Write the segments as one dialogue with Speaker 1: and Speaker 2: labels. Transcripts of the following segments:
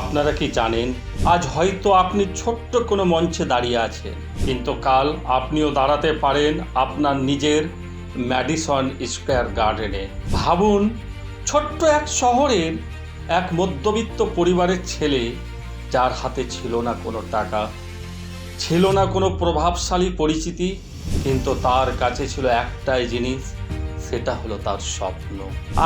Speaker 1: আপনারা কি জানেন, আজ হয়তো আপনি ছোট্ট কোনো মঞ্চে দাঁড়িয়ে আছেন, কিন্তু কাল আপনিও দাঁড়াতে পারেন আপনার নিজের ম্যাডিসন স্কোয়ার গার্ডেনে। ভাবুন, ছোট্ট এক শহরের এক মধ্যবিত্ত পরিবারের ছেলে যার হাতে ছিল না কোনো টাকা, ছিল না কোনো প্রভাবশালী পরিচিতি, কিন্তু তার কাছে ছিল একটাই জিনিস সেটা হলো তার স্বপ্ন।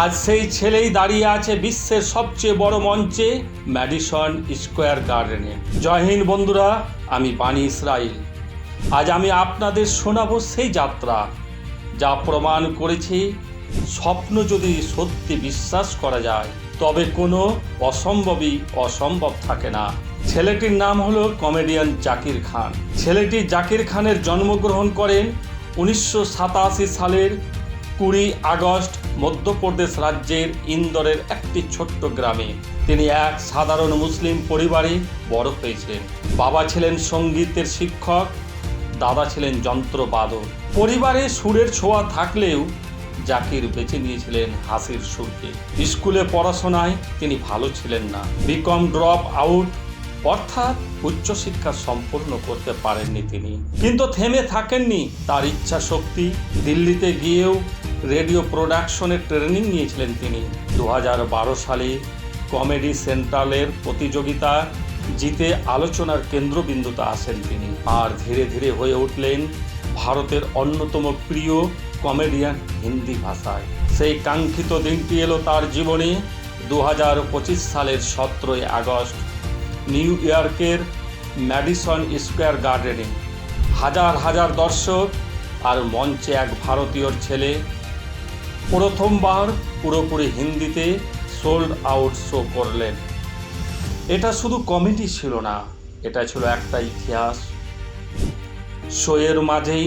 Speaker 1: আজ সেই ছেলেই দাঁড়িয়ে আছে বিশ্বের সবচেয়ে বড় মঞ্চে ম্যাডিসন স্কোয়ার গার্ডেনে জয় হিন্দ বন্ধুরা, আমি বাণী ইসরাইল। আজ আমি আপনাদের শোনাবো সেই যাত্রা, যা প্রমাণ করেছে স্বপ্ন যদি সত্যি বিশ্বাস করা যায়, তবে কোনো অসম্ভবই অসম্ভব থাকে না। ছেলেটির নাম হলো কমেডিয়ান জাকির খান। ছেলেটি জাকির খানের জন্মগ্রহণ করেন উনিশশো সাতাশি সালের কুড়ি আগস্ট মধ্যপ্রদেশ রাজ্যের ইন্দোরের একটি ছোট্ট গ্রামে তিনি এক সাধারণ মুসলিম পরিবারে বড় হয়েছিলেন। বাবা ছিলেন সঙ্গীতের শিক্ষক, দাদা ছিলেন যন্ত্রবাদক পরিবারে সুরের ছোঁয়া থাকলেও জাকির বেছে নিয়েছিলেন হাসির সুরকে। স্কুলে পড়াশোনায় তিনি ভালো ছিলেন না। বিকম ড্রপ আউট অর্থাৎ উচ্চশিক্ষা সম্পূর্ণ করতে পারেননি তিনি। কিন্তু থেমে থাকেননি তার ইচ্ছা শক্তি দিল্লিতে গিয়েও রেডিও প্রোডাকশনের ট্রেনিং নিয়েছিলেন তিনি। দু হাজার বারো সালে কমেডি সেন্ট্রালের প্রতিযোগিতা জিতে আলোচনার কেন্দ্রবিন্দুতে আসেন তিনি। আর ধীরে ধীরে হয়ে উঠলেন ভারতের অন্যতম প্রিয় কমেডিয়ান হিন্দি ভাষায়। সেই কাঙ্ক্ষিত দিনটি এলো তার জীবনে দু হাজার পঁচিশ সালের সতেরোই আগস্ট নিউ ইয়র্কের ম্যাডিসন স্কোয়ার গার্ডেনে। হাজার হাজার দর্শক আর মঞ্চে এক ভারতীয়র ছেলে প্রথমবার পুরোপুরি হিন্দিতে সোল্ড আউট শো করলেন। এটা শুধু কমেডি ছিল না, এটা ছিল একটা ইতিহাস। শোয়ের মাঝেই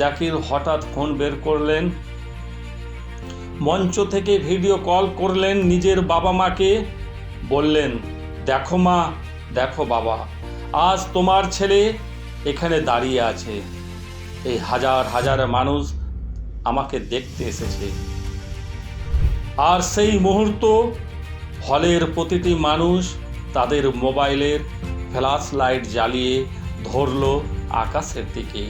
Speaker 1: জাকির হঠাৎ ফোন বের করলেন। মঞ্চ থেকে ভিডিও কল করলেন নিজের বাবা মাকে। বললেন, দেখো মা, দেখো বাবা, আজ তোমার ছেলে এখানে দাঁড়িয়ে আছে। এই হাজার হাজার মানুষ আমাকে দেখতে এসেছে। আর সেই মুহূর্ত হলের প্রতিটি মানুষ তাদের মোবাইলের ফ্ল্যাশ লাইট জ্বালিয়ে ধরলো আকাশের দিকে।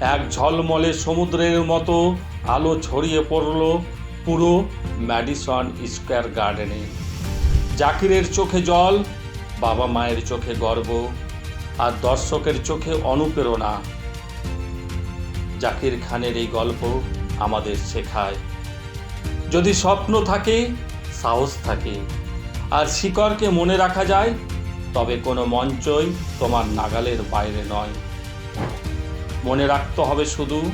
Speaker 1: এক ঝলমলে সমুদ্রের মতো আলো ছড়িয়ে পড়ল পুরো ম্যাডিসন স্কোয়ার গার্ডেনে। জাকিরের চোখে জল, বাবা মায়ের চোখে গর্ব, আর দর্শকের চোখে অনুপ্রেরণা। জাকির খানের এই গল্প আমাদের শেখায়। যদি স্বপ্ন থাকে, সাহস থাকে। আর শিকড়কে মনে রাখা যায়, তবে কোনো মঞ্চই তোমার নাগালের বাইরে নয়। মনে রাখতে হবে শুধু,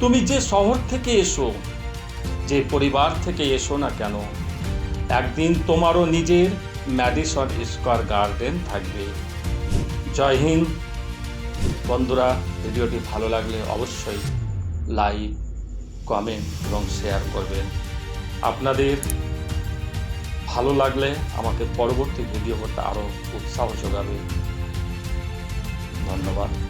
Speaker 1: তুমি যে শহর থেকে এসো, যে পরিবার থেকে এসো না কেন, একদিন তোমারও নিজের ম্যাডিসন স্কোয়ার গার্ডেন থাকবে। জয় হিন্দ। বন্ধুরা, ভিডিওটি ভালো লাগলে অবশ্যই লাইক, কমেন্ট এবং শেয়ার করবেন। আপনাদের ভালো লাগলে আমাকে পরবর্তী ভিডিও করতে আরও উৎসাহ যোগাবে। ধন্যবাদ।